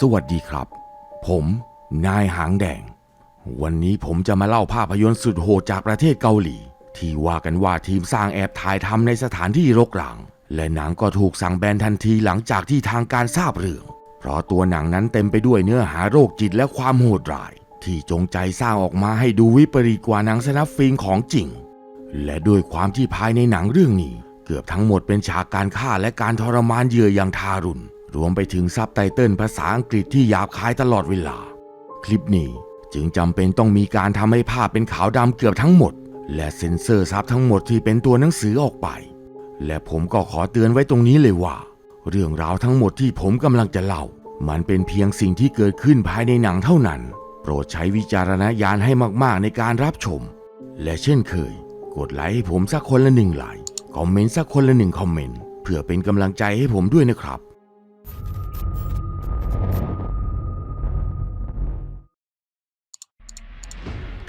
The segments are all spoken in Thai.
สวัสดีครับ ผมนายหางแดง วันนี้ผมจะมาเล่าภาพยนตร์สุดโหดจากประเทศเกาหลี ที่ว่ากันว่าทีมสร้างแอบถ่ายทำในสถานที่รกร้าง และหนังก็ถูกสั่งแบนทันทีหลังจากที่ทางการทราบเรื่อง เพราะตัวหนังนั้นเต็มไปด้วยเนื้อหาโรคจิตและความโหดร้าย ที่จงใจสร้างออกมาให้ดูวิปริตกว่าหนังสนับฟิล์มของจริง และด้วยความที่ภายในหนังเรื่องนี้ เกือบทั้งหมดเป็นฉากการฆ่าและการทรมานเหยื่ออย่างทารุณ รวมไปถึงซับไตเติลภาษาอังกฤษที่หยาบคายตลอดเวลา คลิปนี้จึงจำเป็นต้องมีการทำให้ภาพเป็นขาวดำเกือบทั้งหมด และเซ็นเซอร์ซับทั้งหมดที่เป็นตัวหนังสือออกไป และผมก็ขอเตือนไว้ตรงนี้เลยว่า เรื่องราวทั้งหมดที่ผมกำลังจะเล่า มันเป็นเพียงสิ่งที่เกิดขึ้นภายในหนังเท่านั้น โปรดใช้วิจารณญาณให้มากๆในการรับชม และเช่นเคย กดไลค์ให้ผมสักคนละหนึ่งไลค์คอมเมนต์สักคนละหนึ่งคอมเมนต์เพื่อเป็นกำลังใจให้ผมด้วยนะครับ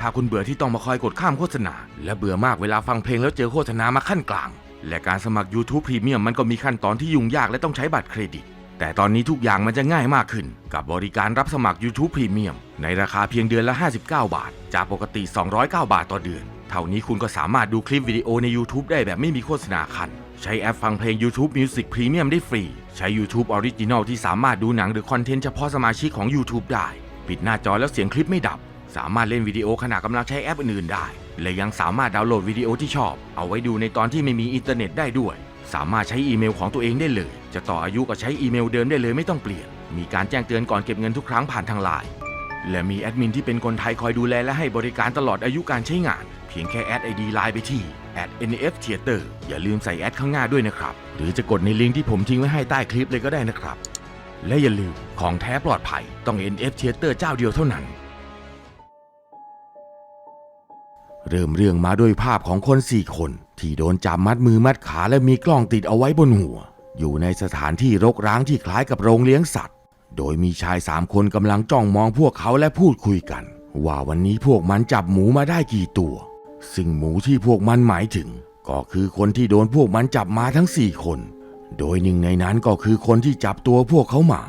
าคุณเบื่อที่ต้องมาคอยกดข้ามโฆษณา และเบื่อมากเวลาฟังเพลงแล้วเจอโฆษณามาขั้นกลาง และการสมัคร YouTube Premium มันก็มีขั้นตอนที่ยุ่งยากและต้องใช้บัตรเครดิต แต่ตอนนี้ทุกอย่างมันจะง่ายมากขึ้น กับบริการรับสมัคร YouTube Premium ในราคาเพียงเดือนละ 59 บาท จากปกติ 209 บาทต่อเดือน เท่านี้คุณก็สามารถดูคลิปวิดีโอใน YouTube ได้แบบไม่มีโฆษณาคันใช้แอปฟังเพลง YouTube Music Premium ได้ฟรี ใช้ YouTube Original ที่สามารถดูหนังหรือคอนเทนต์เฉพาะสมาชิกของ YouTube ได้ ปิดหน้าจอแล้วเสียงคลิปไม่ดับ สามารถเล่นวิดีโอขณะกำลังใช้แอปอื่นๆได้ และยังสามารถดาวน์โหลดวิดีโอที่ชอบ เอาไว้ดูในตอนที่ไม่มีอินเทอร์เน็ตได้ด้วย สามารถใช้อีเมลของตัวเองได้เลย จะต่ออายุก็ใช้อีเมลเดิมได้เลยไม่ต้องเปลี่ยน มีการแจ้งเตือนก่อนเก็บเงินทุกครั้งผ่านทางไลน์และมีแอดมินที่เป็นคนไทยคอยดูแลและให้บริการตลอดอายุการใช้งาน เพียงแค่แอดไอดีไลน์ไปที่ @nf theater อย่าลืมใส่แอดข้างหน้าด้วยนะครับ หรือจะกดในลิงก์ที่ผมทิ้งไว้ให้ใต้คลิปเลยก็ได้นะครับ และอย่าลืมของแท้ปลอดภัยต้อง NF Theater เจ้าเดียวเท่านั้น เริ่มเรื่องมาด้วยภาพของคนสี่คน ที่โดนจับมัดมือมัดขาและมีกล้องติดเอาไว้บนหัว อยู่ในสถานที่รกร้างที่คล้ายกับโรงเลี้ยงสัตว์ โดยมีชายสามคนกำลังจ้องมองพวกเขาและพูดคุยกัน ว่าวันนี้พวกมันจับหมูมาได้กี่ตัว ซึ่งหมูที่พวกมันหมายถึง ก็คือคนที่โดนพวกมันจับมาทั้งสี่คน โดยหนึ่งในนั้นก็คือคนที่จับตัวพวกเขามา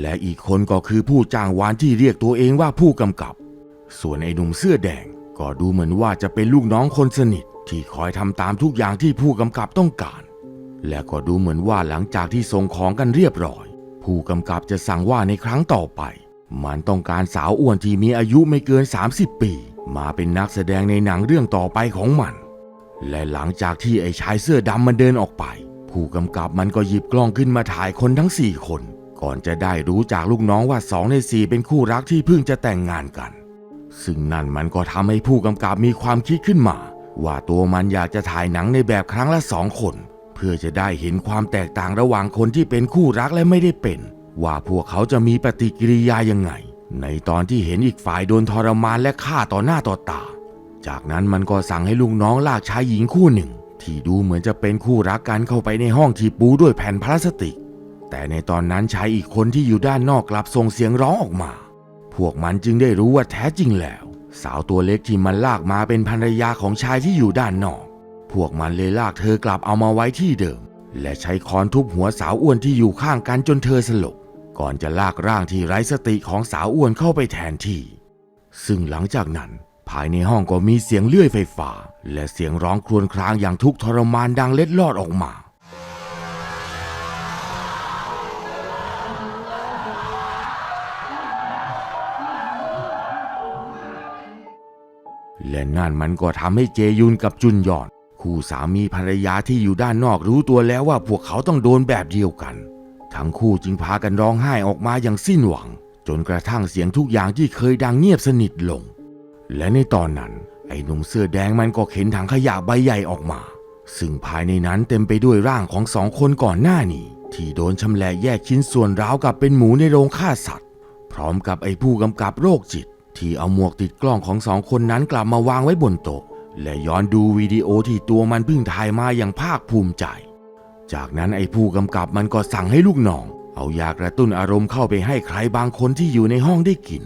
และอีกคนก็คือผู้จ้างวานที่เรียกตัวเองว่าผู้กำกับ ส่วนไอ้หนุ่มเสื้อแดง ก็ดูเหมือนว่าจะเป็นลูกน้องคนสนิทที่คอยทำตามทุกอย่างที่ผู้กำกับต้องการ และก็ดูเหมือนว่าหลังจากที่ส่งของกันเรียบร้อย ผู้กำกับจะสั่งว่าในครั้งต่อไป มันต้องการสาวอ้วนที่มีอายุไม่เกิน 30 ปี มาเป็นนักแสดงในหนังเรื่องต่อไปของมัน และหลังจากที่ไอ้ชายเสื้อดำมันเดินออกไป ผู้กำกับมันก็หยิบกล้องขึ้นมาถ่ายคนทั้ง 4 คน ก่อนจะได้รู้จากลูกน้องว่าสองในสี่เป็นคู่รักที่เพิ่งจะแต่งงานกัน ซึ่งนั่นมันก็ทำให้ผู้กำกับมีความคิดขึ้นมา ว่าตัวมันอยากจะถ่ายหนังในแบบครั้งละสองคน เพื่อจะได้เห็นความแตกต่างระหว่างคนที่เป็นคู่รักและไม่ได้เป็น ว่าพวกเขาจะมีปฏิกิริยายังไง ในตอนที่เห็นอีกฝ่ายโดนทรมานและฆ่าต่อหน้าต่อตา จากนั้นมันก็สั่งให้ลูกน้องลากชายหญิงคู่หนึ่ง ที่ดูเหมือนจะเป็นคู่รักกันเข้าไปในห้องที่ปูด้วยแผ่นพลาสติก แต่ในตอนนั้นชายอีกคนที่อยู่ด้านนอกกลับส่งเสียงร้องออกมา พวกมันจึงได้รู้ว่าแท้จริงแล้ว สาวตัวเล็กที่มันลากมาเป็นภรรยาของชายที่อยู่ด้านนอก พวกมันเลยลากเธอกลับเอามาไว้ที่เดิม และใช้ค้อนทุบหัวสาวอ้วนที่อยู่ข้างกันจนเธอสลบก่อนจะลากร่างที่ไร้สติของสาวอ้วนเข้าไปแทนที่ ซึ่งหลังจากนั้น ภายในห้องก็มีเสียงเลื่อยไฟฟ้า และเสียงร้องครวญครางอย่างทุกทรมานดังเล็ดลอดออกมา และนั่นมันก็ทำให้เจยุนกับจุนยอน คู่สามีภรรยาที่อยู่ด้านนอกรู้ตัวแล้วว่าพวกเขาต้องโดนแบบเดียวกัน ทั้งคู่จึงพากันร้องไห้ออกมาอย่างสิ้นหวัง จนกระทั่งเสียงทุกอย่างที่เคยดังเงียบสนิทลง และในตอนนั้น ไอ้หนุ่มเสื้อแดงมันก็เข็นถังขยะใบใหญ่ออกมา ซึ่งภายในนั้นเต็มไปด้วยร่างของสองคนก่อนหน้านี้ที่โดนชำแหละแยกชิ้นส่วนราวกับเป็นหมูในโรงฆ่าสัตว์ พร้อมกับไอ้ผู้กำกับโรคจิต ที่เอาหมวกติดกล้องของสองคนนั้นกลับมาวางไว้บนโต๊ะและย้อนดูวิดีโอที่ตัวมันเพิ่งถ่ายมาอย่างภาคภูมิใจ จากนั้นไอ้ผู้กำกับมันก็สั่งให้ลูกน้อง เอายากระตุ้นอารมณ์เข้าไปให้ใครบางคนที่อยู่ในห้องได้กิน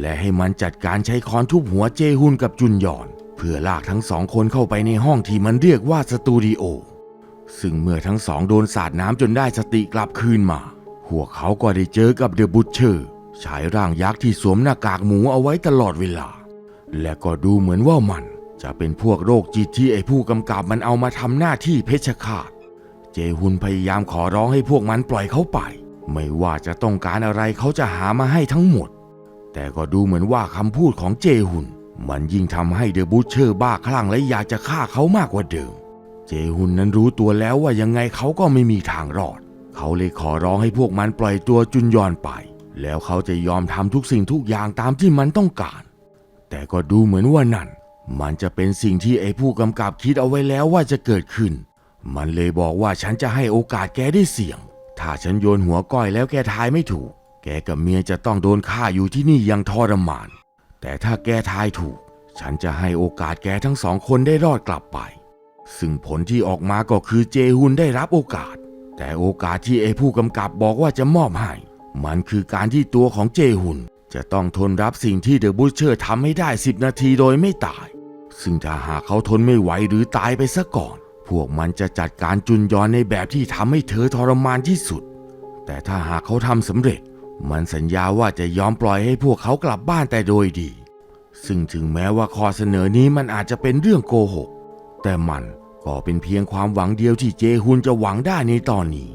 และให้มันจัดการใช้ค้อนทุบหัวเจฮุนกับจุนยอน เพื่อลากทั้งสองคนเข้าไปในห้องที่มันเรียกว่าสตูดิโอซึ่งเมื่อทั้งสองโดนสาดน้ำจนได้สติกลับคืนมาหพวกเขาก็ได้เจอกับเดอะบุชเชอร์ ชายร่างยักษ์ที่สวมหน้ากากหมูเอาไว้ตลอดเวลา และก็ดูเหมือนว่ามันจะเป็นพวกโรคจิตที่ไอ้ผู้กำกับมันเอามาทำหน้าที่เพชฌฆาต เจฮุนพยายามขอร้องให้พวกมันปล่อยเขาไป ไม่ว่าจะต้องการอะไรเขาจะหามาให้ทั้งหมด แต่ก็ดูเหมือนว่าคำพูดของเจฮุน มันยิ่งทำให้เดอะบูชเชอร์บ้าคลั่งและอยากจะฆ่าเขามากกว่าเดิม เจฮุนนั้นรู้ตัวแล้วว่ายังไงเขาก็ไม่มีทางรอด เขาเลยขอร้องให้พวกมันปล่อยตัวจุนยอนไป แล้วเขาจะยอมทำทุกสิ่งทุกอย่างตามที่มันต้องการ แต่ก็ดูเหมือนว่านั่น มันจะเป็นสิ่งที่ไอ้ผู้กำกับคิดเอาไว้แล้วว่าจะเกิดขึ้น มันเลยบอกว่าฉันจะให้โอกาสแกได้เสี่ยง ถ้าฉันโยนหัวก้อยแล้วแกทายไม่ถูก แกกับเมียจะต้องโดนฆ่าอยู่ที่นี่อยังทรมาน แต่ถ้าแกทายถูก ฉันจะให้โอกาสแกทั้งสองคนได้รอดกลับไป ซึ่งผลที่ออกมาก็คือเจฮุนได้รับโอกาส แต่โอกาสที่ไอ้ผู้กำกับบอกว่าจะมอบให้ มันคือการที่ตัวของเจฮุนจะต้องทนรับสิ่งที่เดอะบูชเชอร์ทำให้ได้ 10 นาทีโดยไม่ตาย ซึ่งถ้าหากเขาทนไม่ไหวหรือตายไปซะก่อน พวกมันจะจัดการจุนยอนในแบบที่ทำให้เธอทรมานที่สุด แต่ถ้าหากเขาทำสำเร็จ มันสัญญาว่าจะยอมปล่อยให้พวกเขากลับบ้านแต่โดยดี ซึ่งถึงแม้ว่าข้อเสนอนี้มันอาจจะเป็นเรื่องโกหก แต่มันก็เป็นเพียงความหวังเดียวที่เจฮุนจะหวังได้ในตอนนี้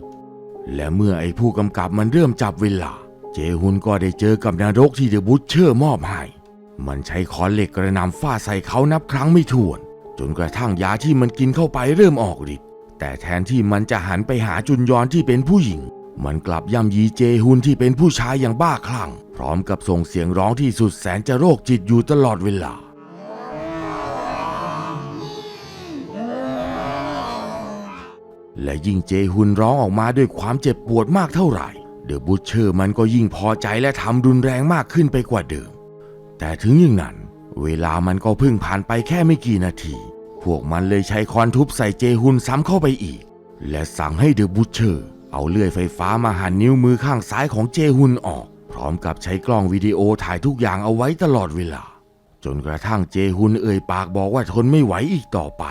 และเมื่อไอ้ผู้กำกับมันเริ่มจับเวลา เจฮุนก็ได้เจอกับนรกที่เดอะบุชเชอร์มอบให้ มันใช้ค้อนเหล็กกระนำฟาดใส่เขานับครั้งไม่ถ้วน จนกระทั่งยาที่มันกินเข้าไปเริ่มออกฤทธิ์แต่แทนที่มันจะหันไปหาจุนยอนที่เป็นผู้หญิง มันกลับย่ำยีเจฮุนที่เป็นผู้ชายอย่างบ้าคลั่ง พร้อมกับส่งเสียงร้องที่สุดแสนจะโรคจิตอยู่ตลอดเวลา และยิ่งเจฮุนร้องออกมาด้วยความเจ็บปวดมากเท่าไหร่ เดอะบูชเชอร์มันก็ยิ่งพอใจและทำรุนแรงมากขึ้นไปกว่าเดิม แต่ถึงอย่างนั้น เวลามันก็เพิ่งผ่านไปแค่ไม่กี่นาที พวกมันเลยใช้คอนทุบใส่เจฮุนซ้ำเข้าไปอีก และสั่งให้เดอะบูชเชอร์เอาเลื่อยไฟฟ้ามาหั่นนิ้วมือข้างซ้ายของเจฮุนออก พร้อมกับใช้กล้องวิดีโอถ่ายทุกอย่างเอาไว้ตลอดเวลา จนกระทั่งเจฮุนเอ่ยปากบอกว่าทนไม่ไหวอีกต่อไป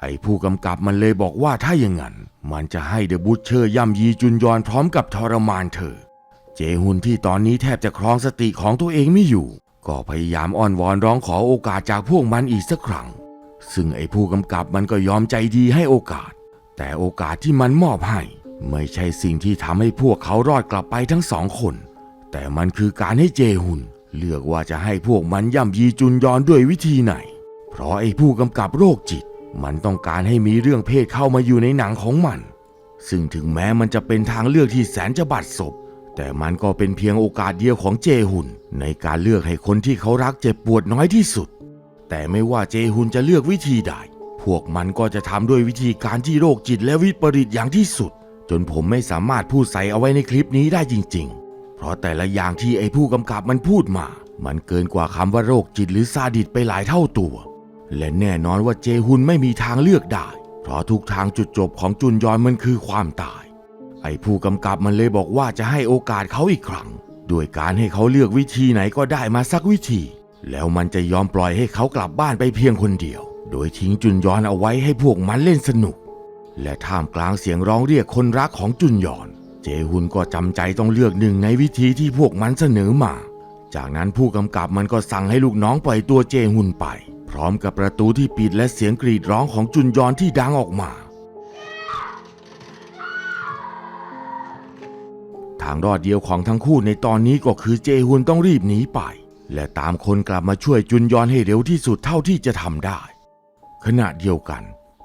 ไอ้ผู้กำกับมันเลยบอกว่าถ้าอย่างนั้น มันจะให้เดอะบูชเชอร์ย่ำยีจุนยอนพร้อมกับทรมานเธอ เจฮุนที่ตอนนี้แทบจะครองสติของตัวเองไม่อยู่ ก็พยายามอ้อนวอนร้องขอโอกาสจากพวกมันอีกสักครั้ง ซึ่งไอ้ผู้กำกับมันก็ยอมใจดีให้โอกาส แต่โอกาสที่มันมอบให้ ไม่ใช่สิ่งที่ทำให้พวกเขารอดกลับไปทั้งสองคน แต่มันคือการให้เจฮุนเลือกว่าจะให้พวกมันย่ำยีจุนยอนด้วยวิธีไหน เพราะไอ้ผู้กำกับโรคจิต มันต้องการให้มีเรื่องเพศเข้ามาอยู่ในหนังของมัน ซึ่งถึงแม้มันจะเป็นทางเลือกที่แสนจะบัดซบแต่มันก็เป็นเพียงโอกาสเดียวของเจฮุนในการเลือกให้คนที่เขารักเจ็บปวดน้อยที่สุด แต่ไม่ว่าเจฮุนจะเลือกวิธีใด พวกมันก็จะทำด้วยวิธีการที่โรคจิตและวิปริตอย่างที่สุด จนผมไม่สามารถพูดใส่เอาไว้ในคลิปนี้ได้จริง ๆ เพราะแต่ละอย่างที่ไอ้ผู้กำกับมันพูดมา มันเกินกว่าคำว่าโรคจิตหรือซาดิสไปหลายเท่าตัว และแน่นอนว่าเจฮุนไม่มีทางเลือกได้ เพราะทุกทางจุดจบของจุนยอนมันคือความตาย ไอ้ผู้กำกับมันเลยบอกว่าจะให้โอกาสเขาอีกครั้งด้วยการให้เขาเลือกวิธีไหนก็ได้มาสักวิธี แล้วมันจะยอมปล่อยให้เขากลับบ้านไปเพียงคนเดียว โดยทิ้งจุนยอนเอาไว้ให้พวกมันเล่นสนุก และท่ามกลางเสียงร้องเรียกคนรักของจุนยอน เจฮุนก็จำใจต้องเลือกหนึ่งในวิธีที่พวกมันเสนอมา จากนั้นผู้กำกับมันก็สั่งให้ลูกน้องปล่อยตัวเจฮุนไป พร้อมกับประตูที่ปิดและเสียงกรีดร้องของจุนยอนที่ดังออกมา ทางรอดเดียวของทั้งคู่ในตอนนี้ก็คือเจฮุนต้องรีบหนีไป และตามคนกลับมาช่วยจุนยอนให้เร็วที่สุดเท่าที่จะทำได้ ขณะเดียวกัน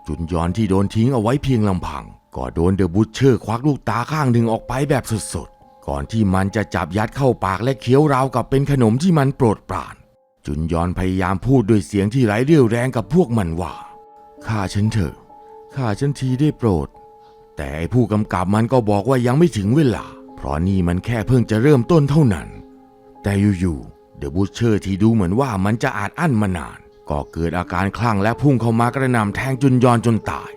จุนยอนที่โดนทิ้งเอาไว้เพียงลำพัง ก็โดนเดอะบูชเชอร์ควักลูกตาข้างหนึ่งออกไปแบบสดๆก่อนที่มันจะจับยัดเข้าปากและเคี้ยวราวกับเป็นขนมที่มันโปรดปราน จุนยอนพยายามพูดด้วยเสียงที่ไร้เรี่ยวแรงกับพวกมันว่าฆ่าฉันเถอะฆ่าฉันทีได้โปรด แต่ไอ้ผู้กำกับมันก็บอกว่ายังไม่ถึงเวลา เพราะนี่มันแค่เพิ่งจะเริ่มต้นเท่านั้น แต่อยู่ๆเดอะบูชเชอร์ที่ดูเหมือนว่ามันจะอาจอั้นมานาน ก็เกิดอาการคลั่งและพุ่งเข้ามากระหน่ำแทงจุนยอนจนตาย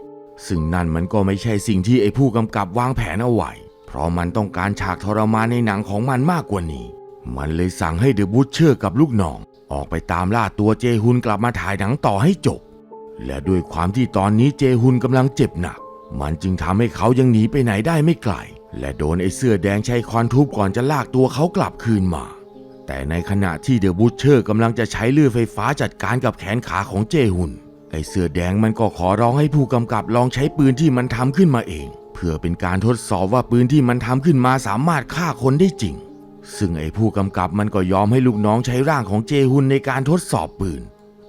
ซึ่งนั่นมันก็ไม่ใช่สิ่งที่ไอ้ผู้กำกับวางแผนเอาไว้เพราะมันต้องการฉากทรมานในหนังของมันมากกว่านี้ มันเลยสั่งให้เดอะบูชเชอร์กับลูกน้อง ออกไปตามล่าตัวเจฮุนกลับมาถ่ายหนังต่อให้จบ และด้วยความที่ตอนนี้เจฮุนกำลังเจ็บหนัก มันจึงทำให้เขายังหนีไปไหนได้ไม่ไกล และโดนไอ้เสื้อแดงใช้คอนทุบก่อนจะลากตัวเขากลับคืนมา แต่ในขณะที่เดอะบูชเชอร์กำลังจะใช้เลื่อไฟฟ้าจัดการกับแขนขาของเจฮุนไอ้เสื้อแดงมันก็ขอร้องให้ผู้กำกับลองใช้ปืนที่มันทำขึ้นมาเอง เพื่อเป็นการทดสอบว่าปืนที่มันทำขึ้นมาสามารถฆ่าคนได้จริง ซึ่งไอ้ผู้กำกับมันก็ยอมให้ลูกน้องใช้ร่างของเจฮุนในการทดสอบปืน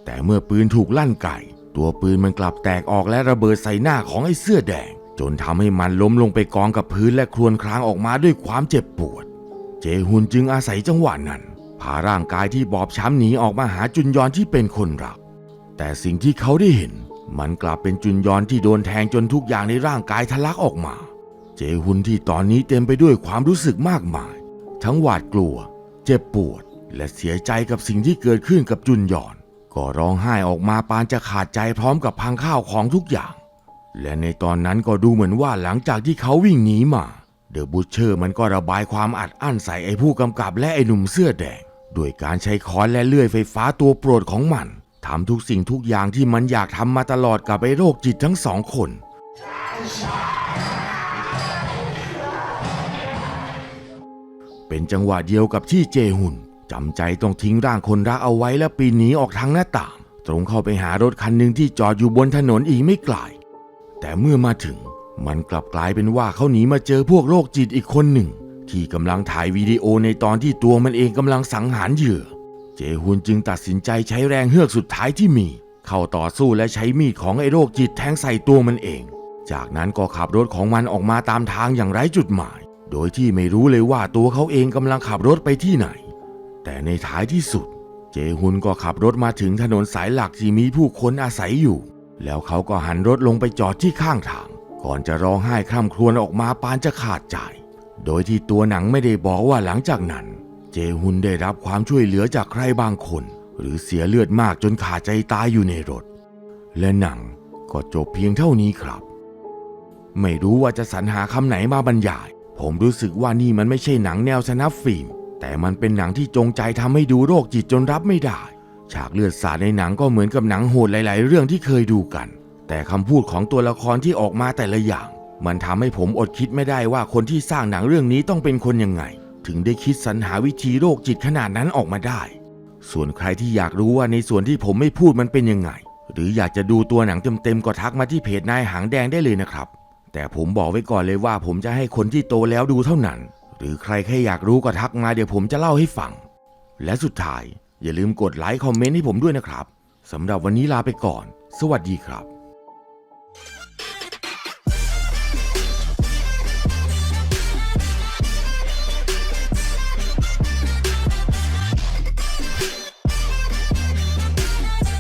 แต่เมื่อปืนถูกลั่นไก่ตัวปืนมันกลับแตกออกและระเบิดใส่หน้าของไอ้เสื้อแดง จนทำให้มันล้มลงไปกองกับพื้นและครวญครางออกมาด้วยความเจ็บปวด เจฮุนจึงอาศัยจังหวะนั้นพาร่างกายที่บอบช้ำหนีออกมาหาจุนยอนที่เป็นคนรัก แต่สิ่งที่เขาได้เห็น มันกลับเป็นจุนยอนที่โดนแทงจนทุกอย่างในร่างกายทะลักออกมา เจฮุนที่ตอนนี้เต็มไปด้วยความรู้สึกมากมาย ทั้งหวาดกลัว เจ็บปวด และเสียใจกับสิ่งที่เกิดขึ้นกับจุนยอน ก็ร้องไห้ออกมาปานจะขาดใจพร้อมกับพังข้าวของทุกอย่าง และในตอนนั้นก็ดูเหมือนว่าหลังจากที่เขาวิ่งหนีมาเดอะบูชเชอร์มันก็ระบายความอัดอั้นใส่ไอ้ผู้กำกับและไอ้หนุ่มเสื้อแดงด้วยการใช้ค้อนและเลื่อยไฟฟ้าตัวโปรดของมันทำทุกสิ่งทุกอย่างที่มันอยากทำมาตลอดกับไอ้โรคจิตทั้งสองคน เป็นจังหวะเดียวกับที่เจฮุนจำใจต้องทิ้งร่างคนรักเอาไว้และปีนหนีออกทางหน้าต่าง ตรงเข้าไปหารถคันหนึ่งที่จอดอยู่บนถนนอีกไม่ไกล แต่เมื่อมาถึง มันกลับกลายเป็นว่าเขาหนีมาเจอพวกโรคจิตอีกคนหนึ่ง ที่กำลังถ่ายวิดีโอในตอนที่ตัวมันเองกำลังสังหารเหยื่อ เจฮุนจึงตัดสินใจใช้แรงเฮือกสุดท้ายที่มี เข้าต่อสู้และใช้มีดของไอ้โรคจิตแทงใส่ตัวมันเอง จากนั้นก็ขับรถของมันออกมาตามทางอย่างไร้จุดหมาย โดยที่ไม่รู้เลยว่าตัวเขาเองกำลังขับรถไปที่ไหน แต่ในท้ายที่สุด เจฮุนก็ขับรถมาถึงถนนสายหลักที่มีผู้คนอาศัยอยู่ แล้วเขาก็หันรถลงไปจอดที่ข้างทาง ก่อนจะร้องไห้คร่ำครวญออกมาปานจะขาดใจ โดยที่ตัวหนังไม่ได้บอกว่าหลังจากนั้น เจฮุนได้รับความช่วยเหลือจากใครบางคน หรือเสียเลือดมากจนขาดใจตายอยู่ในรถ และหนังก็จบเพียงเท่านี้ครับ ไม่รู้ว่าจะสรรหาคำไหนมาบรรยาย ผมรู้สึกว่านี่มันไม่ใช่หนังแนวสนับฟิล์ม แต่มันเป็นหนังที่จงใจทำให้ดูโรคจิตจนรับไม่ได้ ฉากเลือดสาดในหนังก็เหมือนกับหนังโหดหลาย ๆ เรื่องที่เคยดูกัน แต่คำพูดของตัวละครที่ออกมาแต่ละอย่าง มันทำให้ผมอดคิดไม่ได้ว่าคนที่สร้างหนังเรื่องนี้ต้องเป็นคนยังไง ถึงได้คิดสรรหาวิธีโรคจิตขนาดนั้นออกมาได้ ส่วนใครที่อยากรู้ว่าในส่วนที่ผมไม่พูดมันเป็นยังไง หรืออยากจะดูตัวหนังเต็ม ๆ ก็ทักมาที่เพจนายหางแดงได้เลยนะครับ แต่ผมบอกไว้ก่อนเลยว่าผมจะให้คนที่โตแล้วดูเท่านั้น หรือใครแค่อยากรู้ก็ทักมาเดี๋ยวผมจะเล่าให้ฟัง และสุดท้ายอย่าลืมกดไลค์คอมเมนต์ให้ผมด้วยนะครับสำหรับวันนี้ลาไปก่อน สวัสดีครับ